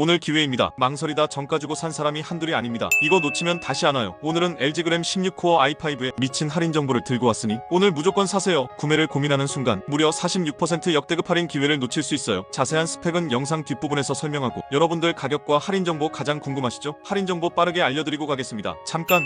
오늘 기회입니다. 망설이다 정가 주고 산 사람이 한둘이 아닙니다. 이거 놓치면 다시 안 와요. 오늘은 LG그램 16코어 i5에 미친 할인 정보를 들고 왔으니 오늘 무조건 사세요. 구매를 고민하는 순간 무려 46% 역대급 할인 기회를 놓칠 수 있어요. 자세한 스펙은 영상 뒷부분에서 설명하고 여러분들 가격과 할인 정보 가장 궁금하시죠? 할인 정보 빠르게 알려드리고 가겠습니다. 잠깐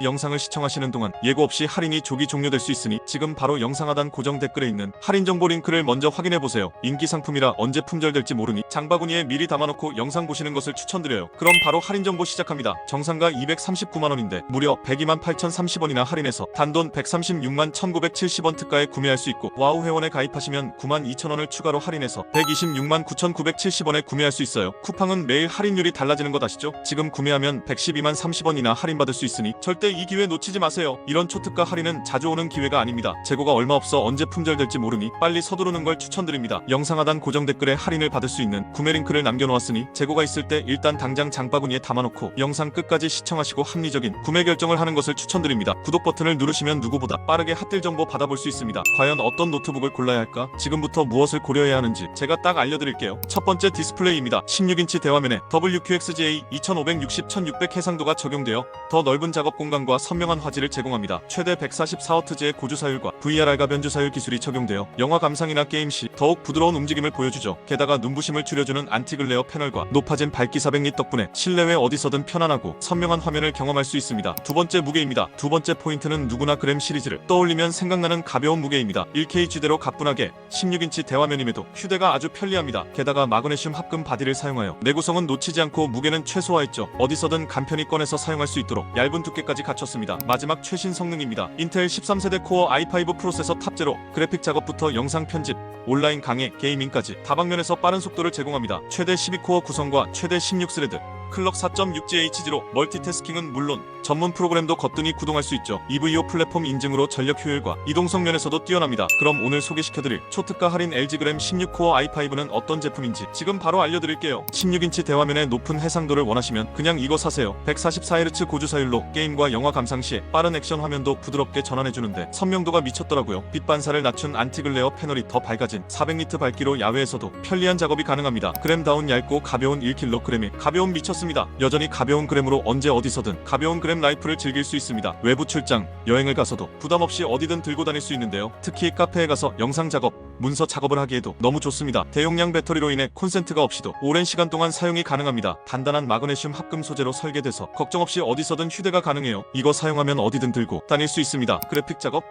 영상을 시청하시는 동안 예고 없이 할인이 조기 종료될 수 있으니 지금 바로 영상 하단 고정 댓글에 있는 할인 정보 링크를 먼저 확인해 보세요. 인기 상품이라 언제 품절될지 모르니 장바구니에 미리 담아놓고 영상 보시는 것을 추천드려요. 그럼 바로 할인 정보 시작합니다. 정상가 239만 원인데 무려 102만 8,030원이나 할인해서 단돈 136만 1,970원 특가에 구매할 수 있고 와우 회원에 가입하시면 9만 2천 원을 추가로 할인해서 126만 9,970원에 구매할 수 있어요. 쿠팡은 매일 할인율이 달라지는 것 아시죠? 지금 구매하면 112만 30원이나 할인받을 수 있으니 절대 이 기회 놓치지 마세요. 이런 초특가 할인은 자주 오는 기회가 아닙니다. 재고가 얼마 없어 언제 품절될지 모르니 빨리 서두르는 걸 추천드립니다. 영상 하단 고정 댓글에 할인을 받을 수 있는 구매 링크를 남겨놓았으니 재고가 있을 때 일단 당장 장바구니에 담아놓고 영상 끝까지 시청하시고 합리적인 구매 결정을 하는 것을 추천드립니다. 구독 버튼을 누르시면 누구보다 빠르게 핫딜 정보 받아볼 수 있습니다. 과연 어떤 노트북을 골라야 할까? 지금부터 무엇을 고려해야 하는지 제가 딱 알려드릴게요. 첫 번째 디스플레이입니다. 16인치 대화면에 WQXGA 2560-1600 해상도가 적용되어 더 넓은 작업 공간 과 선명한 화질을 제공합니다. 최대 144Hz의 고주 사율과 VRR과 변주 사율 기술이 적용되어 영화 감상이나 게임 시 더욱 부드러운 움직임을 보여주죠. 게다가 눈부심을 줄여주는 안티글레어 패널과 높아진 밝기 400닛 덕분에 실내외 어디서든 편안하고 선명한 화면을 경험할 수 있습니다. 두 번째 무게입니다. 두 번째 포인트는 누구나 그램 시리즈를 떠올리면 생각나는 가벼운 무게입니다. 1kg대로 가뿐하게 16인치 대화면임에도 휴대가 아주 편리합니다. 게다가 마그네슘 합금 바디를 사용하여 내구성은 놓치지 않고 무게는 최소화했죠. 어디서든 간편히 꺼내서 사용할 수 있도록 얇은 두께까지 갖췄습니다. 마지막 최신 성능입니다. 인텔 13세대 코어 i5 프로세서 탑재로 그래픽 작업부터 영상 편집, 온라인 강의, 게이밍까지 다방면에서 빠른 속도를 제공합니다. 최대 12코어 구성과 최대 16스레드, 클럭 4.6GHz로 멀티태스킹은 물론 전문 프로그램도 거뜬히 구동할 수 있죠. EVO 플랫폼 인증으로 전력 효율과 이동성 면에서도 뛰어납니다. 그럼 오늘 소개시켜드릴 초특가 할인 LG그램 16코어 i5는 어떤 제품인지 지금 바로 알려드릴게요. 16인치 대화면의 높은 해상도를 원하시면 그냥 이거 사세요. 144Hz 고주 사율로 게임과 영화 감상 시에 빠른 액션 화면도 부드럽게 전환해주는데 선명도가 미쳤더라고요. 빛 반사를 낮춘 안티글레어 패널이 더 밝아진 400니트 밝기로 야외에서도 편리한 작업이 가능합니다. 그램다운 얇고 가벼운 1kg이 가벼운 미쳤습니다. 여전히 가벼운 그램으로 언제 어디서든 가벼운 그램 라이프를 즐길 수 있습니다. 외부 출장, 여행을 가서도 부담 없이 어디든 들고 다닐 수 있는데요. 특히 카페에 가서 영상 작업, 문서 작업을 하기에도 너무 좋습니다. 대용량 배터리로 인해 콘센트가 없이도 오랜 시간 동안 사용이 가능합니다. 단단한 마그네슘 합금 소재로 설계돼서 걱정 없이 어디서든 휴대가 가능해요. 이거 사용하면 어디든 들고 다닐 수 있습니다. 그래픽 작업,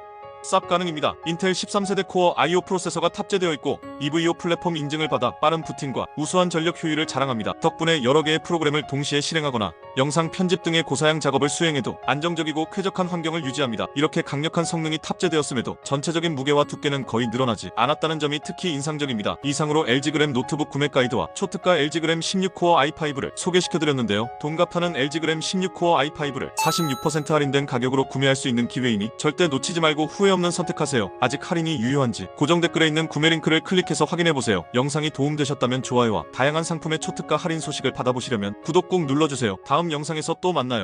쌉 가능입니다. 인텔 13세대 코어 i5 프로세서가 탑재되어 있고 EVO 플랫폼 인증을 받아 빠른 부팅과 우수한 전력 효율을 자랑합니다. 덕분에 여러 개의 프로그램을 동시에 실행하거나 영상 편집 등의 고사양 작업을 수행해도 안정적이고 쾌적한 환경을 유지합니다. 이렇게 강력한 성능이 탑재되었음에도 전체적인 무게와 두께는 거의 늘어나지 않았다는 점이 특히 인상적입니다. 이상으로 LG그램 노트북 구매 가이드와 초특가 LG그램 16코어 i5를 소개시켜드렸는데요. 동갑하는 LG그램 16코어 i5를 46% 할인된 가격으로 구매할 수 있는 기회이니 절대 놓치지 말고 후회 없는 선택하세요. 아직 할인이 유효한지 고정 댓글에 있는 구매 링크를 클릭해서 확인해보세요. 영상이 도움되셨다면 좋아요와 다양한 상품의 초특가 할인 소식을 받아보시려면 구독 꼭 눌러주세요. 다음 영상에서 또 만나요.